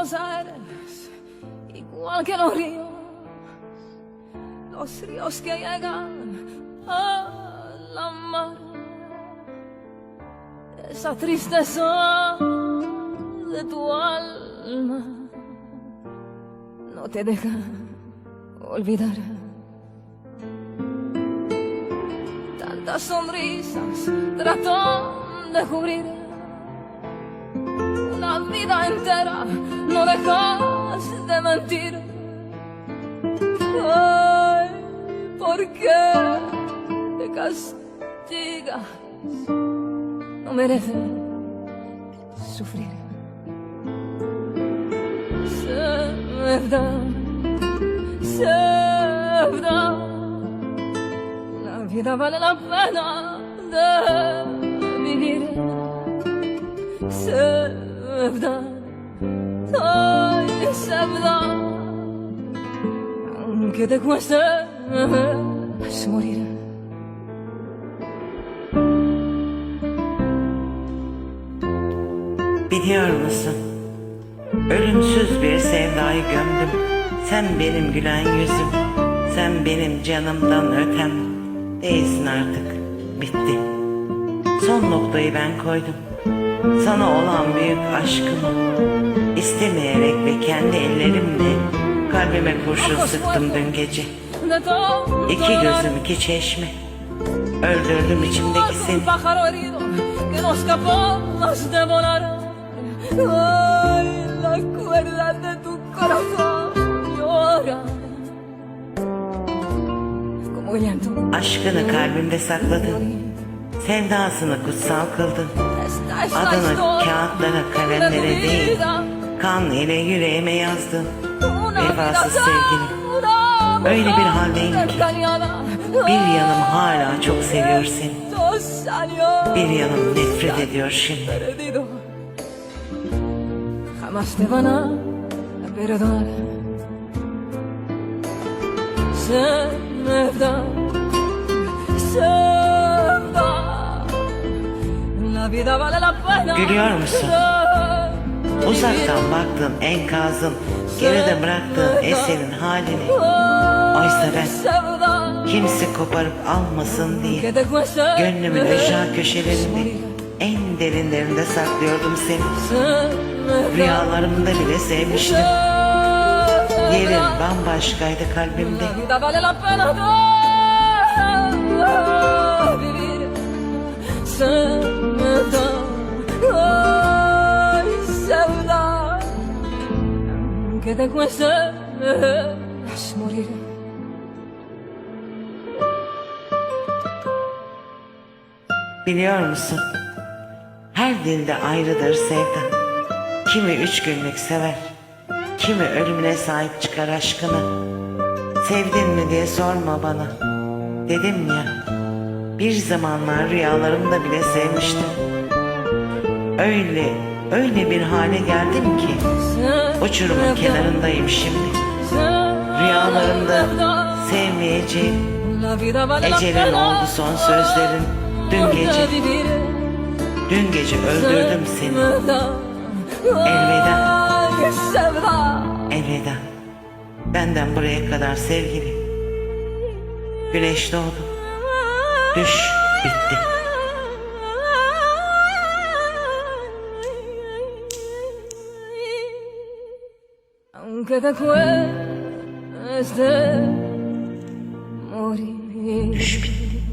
Buenos Aires, igual que los ríos, los ríos que llegan a la mar. Esa tristeza de tu alma no te deja olvidar. Tantas sonrisas tratan de cubrir vida entera, no dejas de mentir. Ay, ¿por qué te castigas? No mereces sufrir. Sevda, sevda, la vida vale la pena de vivir. Sevda, ay sevda, aunque te cueste morir. Biliyor musun? Ölümsüz bir sevdayı gömdüm. Sen benim gülen yüzüm. Sen benim canımdan ötem. Değilsin artık. Bitti. Son noktayı ben koydum. Sana olan büyük aşkımı istemeyerek ve kendi ellerimle kalbime kurşun sıktım dün gece. İki gözüm iki çeşme. Öldürdüm içimdeki seni. Aşkını kalbimde sakladın. Sevdasını kutsal kıldın. Adını kağıtlara, kalemlere değil, kan ile yüreğime yazdın. Una Vefasız sevgilim. Öyle bir haldeyim ki. Bir yanım hala çok seviyor seni. Bir yanım nefret ediyor şimdi. jamás te van a perdonar. Sevda, sevda, Gülüyor musun? Uzaktan baktığın enkazın, geride bıraktığın eserin halini. Oysa ben kimse koparıp almasın diye gönlümün ücra köşelerinde en derinlerinde saklıyordum seni. Rüyalarımda bile sevmiştim. Yerin bambaşkaydı kalbimde. La que te cueste morir. Biliyor musun? Her dilde ayrıdır sevda. Kimi üç günlük sever, kimi ölümüne sahip çıkar aşkını. Sevdin mi diye sorma bana. Dedim ya, bir zamanlar rüyalarımda bile sevmiştim. Öyle, öyle bir hale geldim ki, uçurumun kenarındayım şimdi. Rüyalarımda sevmeyeceğim, ecelin oldu son sözlerin. Dün gece, dün gece öldürdüm seni. Elveda. Elveda. Benden buraya kadar sevgili. Güneş doğdu. Düş bitti. Aunque te cueste morir. Düş bitti.